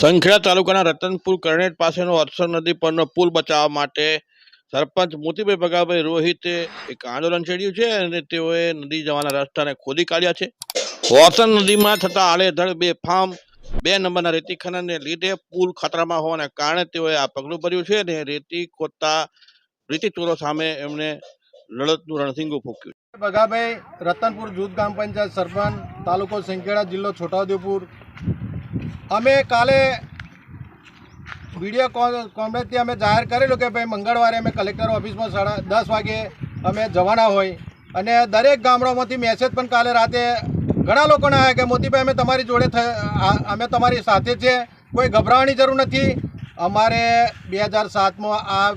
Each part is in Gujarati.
સંખેડા તાલુકાના રતનપુર કરણેટ પાસેનો અરસર નદી પરનો પુલ બચાવવા માટે સરપંચ મોતીભાઈ ભગાભાઈ રોહિતે એક આંદોલન છેડ્યું છે અને તેઓએ નદી જવાના રસ્તાને ખોદી કાઢ્યા છે. વોસન નદીમાં થતા આડેધડ બે ફાર્મ બે નંબરના રેતી ખનનને લીધે પુલ ખતરામાં હોવાને કારણે તેઓએ આ પગલું ભર્યું છે અને રેતી ખોદતા રેતી સામે એમણે લડતનું રણસિંગું ફૂક્યું. ભગાભાઈ, રતનપુર જૂથ ગ્રામ પંચાયત સરપંચ, તાલુકો સંખેડા જિલ્લો છોટાઉદેપુર. અમે કાલે વીડિયો કોન્ફરન્સથી અમે જાહેર કરેલું કે ભાઈ મંગળવારે અમે કલેક્ટર ઓફિસમાં સાડા દસ વાગે અમે જવાના હોય. અને દરેક ગામડામાંથી મેસેજ પણ કાલે રાતે ઘણા લોકોને આવ્યા કે મોતીભાઈ, અમે તમારી જોડે અમે તમારી સાથે છે. કોઈ ગભરાવાની જરૂર નથી. અમારે બે હજાર સાતમાં આ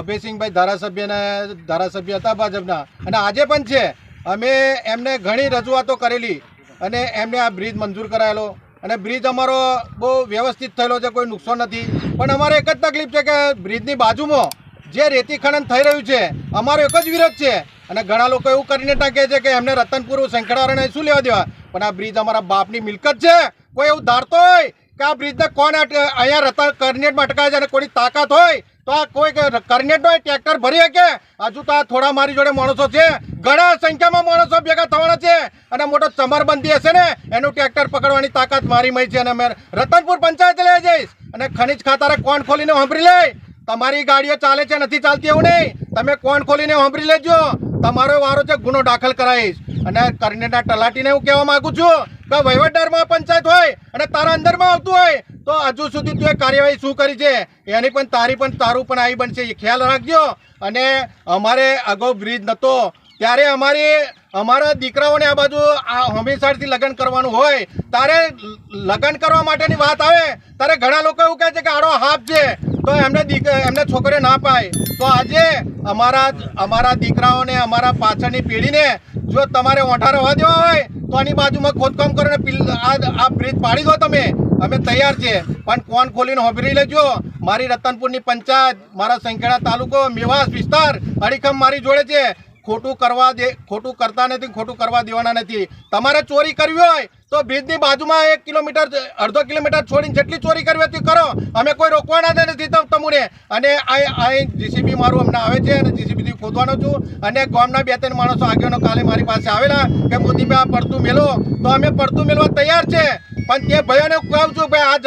અભયસિંહભાઈ ધારાસભ્યને ધારાસભ્ય હતા ભાજપના. અને આજે પણ છે. અમે એમને ઘણી રજૂઆતો કરેલી અને એમને આ બ્રિજ મંજૂર કરાયેલો. અને બ્રિજ અમારો બહુ વ્યવસ્થિત થયેલો છે, કોઈ નુકસાન નથી. પણ અમારે એક જ તકલીફ છે કે બ્રિજની બાજુમાં જે રેતી ખનન થઈ રહ્યું છે, અમારો એક જ વિરોધ છે. અને ઘણા લોકો એવું કરીને ટાંકે છે કે એમને રતનપુર શંકરાવાળાને શું લેવા દેવા? પણ આ બ્રિજ અમારા બાપની મિલકત છે. કોઈ એવું ધારતો હોય કે આ બ્રિજને કોણ અહીંયા રતન કરનેટમાં અટકાય છે અને કોઈની તાકાત હોય, તો આ કોઈ કરનેટ હોય, ટ્રેક્ટર ભરી શકે. હજુ તો આ થોડા મારી જોડે માણસો છે. ઘણા સંખ્યામાં માણસો ભેગા થવાના છે. અને મોટો ચમરબંધી હશે ને, એનું ટ્રેક્ટર પકડવાની તાકાત મારી મય છે અને અમે રતનપુર પંચાયત લઈ જઈશ. અને ખનીજ ખાતારે કોણ ખોલીને સાંભળી લે? તમારી ગાડીઓ ચાલે છે, નથી ચાલતી એવું નહીં. તમે કોણ ખોલીને સાંભળી લેજો. તમારો વારો છે, ગુનો દાખલ કરાવીશ. અને કરનેટા તલાટીને હું કહેવા માગું છું કે વહીવટદારમાં પંચાયત હોય અને તારા અંદરમાં આવતું હોય, તો હજુ સુધી તું એ કાર્યવાહી શું કરી છે? એની પણ તારી પણ, તારું પણ આવી બનશે. એ ખ્યાલ રાખજો. અને અમારે અગાઉ બ્રિજ નહોતો ત્યારે અમારી અમારા દીકરાઓને આ બાજુ આ હંમેશાથી લગ્ન કરવાનું હોય, તારે લગ્ન કરવા માટેની વાત આવે ત્યારે ઘણા લોકો એવું કહે છે કે આડો હાફ છે, તો એમને એમને છોકરીઓ ના પાય. તો આજે અમારા અમારા દીકરાઓને, અમારા પાછળની પેઢીને જો તમારે ઓઠા રહેવા દેવા હોય, તો આની બાજુમાં ખોદકામ કરો ને આ બ્રિજ પાડી દો તમે. અમે તૈયાર છે. પણ કોણ ખોલીને હોભરી લેજો મારી રતનપુરની પંચાયત, મારા સંખેડા તાલુકો, મેવાસ વિસ્તાર, અડીખમ મારી જોડે છે. ખોટું કરવા દે, ખોટું કરતા નથી, ખોટું કરવા દેવાના નથી. તમારે ચોરી કરવી હોય તો બ્રિજની બાજુમાં એક કિલોમીટર, અડધો કિલોમીટર છોડીને જેટલી ચોરી કરવી હતી કરો. અમે કોઈ રોકવાના જ નથી તમને. અને આ જીસીબી મારું અમને આવે છે અને જીસીબીથી ખોદવાનો છું. અને ગામના બે ત્રણ માણસો આગેવાનો કાલે મારી પાસે આવેલા કે મોદીભાઈ આ પડતું મેલો. તો અમે પડતું મેળવા તૈયાર છે. પણ તે ભાઈઓને કહું છું ભાઈ આ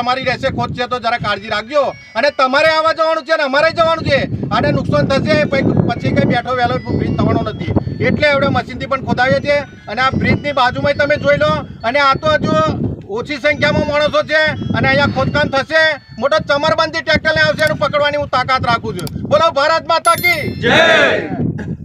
તમારી રહેશે, ખોટ છે તો જરા કાળજી રાખજો. અને તમારે આવવા જવાનું છે અને અમારે જવાનું છે. અને નુકસાન થશે પછી કંઈ બેઠો વહેલો બ્રિજ થવાનો નથી. એટલે એવડે મશીનથી પણ ખોદાવીએ છીએ અને આ બ્રિજની બાજુમાં તમે જોઈ લો. અને આ તો હજુ ઓછી સંખ્યામાં માણસો છે અને અહીંયા ખોદકામ થશે. મોટો ચમરબંધી ટ્રેક્ટરને આવશે, એનું પકડવાની હું તાકાત રાખું છું. બોલો, ભારત માતા કી. જય!